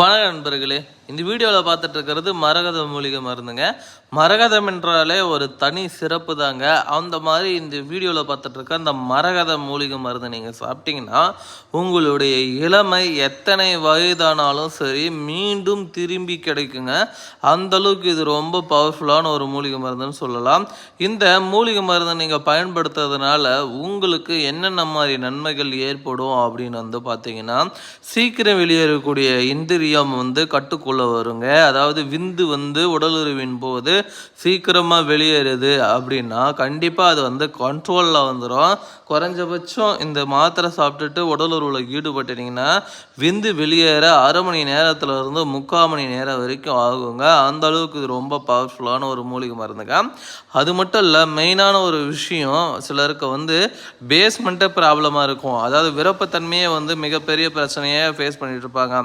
வணக்கம் நண்பர்களே. இந்த வீடியோவில் பார்த்துட்டு இருக்கிறது மரகத மூலிகை மருந்துங்க. மரகதம் என்றாலே ஒரு தனி சிறப்பு தாங்க. அந்த மாதிரி இந்த வீடியோவில் பார்த்துட்டு இருக்க அந்த மரகத மூலிகை மருந்து நீங்கள் சாப்பிட்டீங்கன்னா உங்களுடைய இளமை எத்தனை வயதானாலும் சரி மீண்டும் திரும்பி கிடைக்குங்க. அந்த அளவுக்கு இது ரொம்ப பவர்ஃபுல்லான ஒரு மூலிகை மருந்துன்னு சொல்லலாம். இந்த மூலிகை மருந்தை நீங்கள் பயன்படுத்துறதுனால உங்களுக்கு என்னென்ன மாதிரி நன்மைகள் ஏற்படும் அப்படின்னு வந்து பார்த்தீங்கன்னா சீக்கிரம் வெளியேறக்கூடிய இந்திரியம் வந்து கட்டுக்குள்ள வருங்க. அதாவது விந்து வந்து உடலுறவின் போது சீக்கிரமாக வெளியேறுது அப்படின்னா கண்டிப்பாக அது வந்து கண்ட்ரோலில் வந்துடும் குறைஞ்சபட்சம் இந்த மாத்திரை சாப்பிட்டுட்டு உடலுறவில் ஈடுபட்டுட்டிங்கன்னா விந்து வெளியேற அரை மணி நேரத்தில் இருந்து முக்கால் மணி நேரம் வரைக்கும் ஆகுங்க. அந்த அளவுக்கு இது ரொம்ப பவர்ஃபுல்லான ஒரு மூலிகை மருந்துங்க. அது மட்டும் இல்லை மெயினான ஒரு விஷயம் சிலருக்கு வந்து பேஸ்மெண்ட்டே ப்ராப்ளமாக இருக்கும். அதாவது விருப்பத்தன்மையே வந்து மிகப்பெரிய பிரச்சனையாக ஃபேஸ் பண்ணிகிட்டு இருப்பாங்க.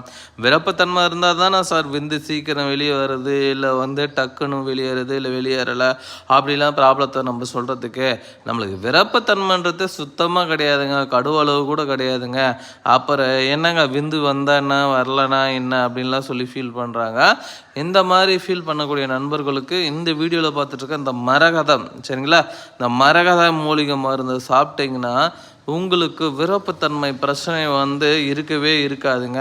விருப்பத்தன்மை இருந்தால் தானே சார் விந்து சீக்கிரம் வெளியே வருது இல்லை வந்து டக்குன்னு வெளியேறுது இல்லை வெளியேறலை. அப்படிலாம் ப்ராப்ளத்தை நம்ம சொல்கிறதுக்கு நம்மளுக்கு விருப்பத்தன்மைன்றது சுத்தமாக கிடையாதுங்க. கடுவளவு கூட கிடையாதுங்க. அப்புறம் என்னங்க விந்து வந்தா என்ன வரலனா என்ன அப்படின்லாம் சொல்லி ஃபீல் பண்ணுறாங்க இந்த மாதிரி ஃபீல் பண்ணக்கூடிய நண்பர்களுக்கு இந்த வீடியோவில் பார்த்துட்டு இருக்க இந்த மரகதம் சரிங்களா? இந்த மரகத மூலிகை மருந்து சாப்பிட்டீங்கன்னா உங்களுக்கு விருப்பத்தன்மை பிரச்சனை வந்து இருக்கவே இருக்காதுங்க.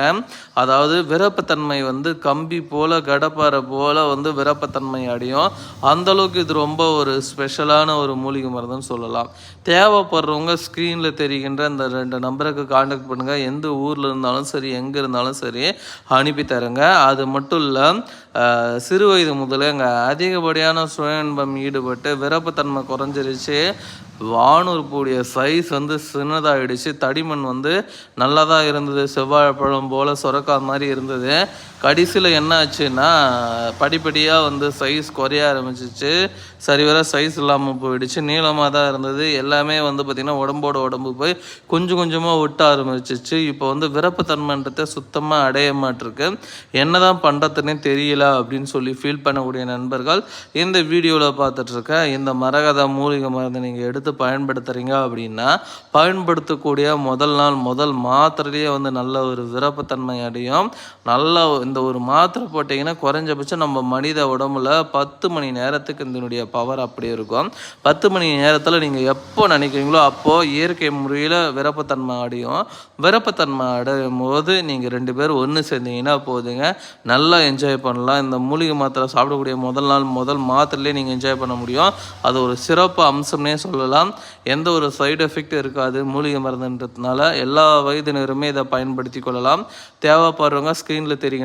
அதாவது விருப்பத்தன்மை வந்து கம்பி போல் கடப்பாறை போல் வந்து விருப்பத்தன்மை அடையும். அந்த அளவுக்கு இது ரொம்ப ஒரு ஸ்பெஷலான ஒரு மூலிகை மருந்துன்னு சொல்லலாம். தேவைப்படுறவங்க ஸ்க்ரீனில் தெரிகின்ற இந்த ரெண்டு நம்பருக்கு காண்டாக்ட் பண்ணுங்கள் எந்த ஊரில் இருந்தாலும் சரி எங்கே இருந்தாலும் சரி அனுப்பி தருங்க. அது மட்டும் இல்லை சிறு வயது முதலே அங்கே அதிகப்படியான சுயன்பம் ஈடுபட்டு விருப்பத்தன்மை குறைஞ்சிருச்சு. கூடிய சைஸ் வந்து சின்னதாகிடுச்சு தடிமண் வந்து நல்லா தான் இருந்தது. செவ்வாழைப்பழம் போல் சுரக்கா மாதிரி இருந்தது. கடைசியில் என்ன ஆச்சுன்னா படிப்படியாக வந்து சைஸ் குறைய ஆரம்பிச்சிச்சு. சரிவர சைஸ் இல்லாமல் போயிடுச்சு. நீளமாக தான் இருந்தது. எல்லாமே வந்து பார்த்திங்கன்னா உடம்போட உடம்பு போய் கொஞ்சம் கொஞ்சமாக ஒட்ட ஆரம்பிச்சிச்சு. இப்போ வந்து விருப்பத்தன்மைன்றதை சுத்தமாக அடைய மாட்டிருக்கு. என்ன தான் பண்ணுறதுனே தெரியல அப்படின்னு சொல்லி ஃபீல் பண்ணக்கூடிய நண்பர்கள் இந்த வீடியோவில் பார்த்துட்ருக்க இந்த மரகத மூலிகை மருந்து நீங்கள் எடுத்து பயன்படுத்துகிறீங்க அப்படின்னா பயன்படுத்தக்கூடிய முதல் நாள் முதல் மாத்திரையே வந்து நல்ல ஒரு விருப்பத்தன்மை அடையும். நல்ல இந்த ஒரு மாத்திரை போட்டிங்கன்னா குறைஞ்சபட்சம் நம்ம மனித உடம்புல பத்து மணி நேரத்துக்கு இதனுடைய பவர் அப்படி இருக்கும். பத்து மணி நேரத்தில் நீங்கள் எப்போ நினைக்கிறீங்களோ அப்போது இயற்கை முறையில் விருப்பத்தன்மை அடையும். விருப்பத்தன்மை அடையும் போது நீங்கள் ரெண்டு பேரும் ஒன்று சேர்ந்தீங்கன்னா போதுங்க. நல்லா என்ஜாய் பண்ணலாம். இந்த மூலிகை மாத்திரை சாப்பிடக்கூடிய முதல் நாள் முதல் மாத்திரையிலே நீங்கள் என்ஜாய் பண்ண முடியும். அது ஒரு சிறப்பு அம்சம்னே சொல்லலாம். எந்த ஒரு சைடு எஃபெக்ட் இருக்காது மூலிகை மருந்துன்றதுனால. எல்லா வயதினருமே இதை பயன்படுத்தி கொள்ளலாம். தேவைப்படுறவங்க ஸ்க்ரீனில் தெரியுங்க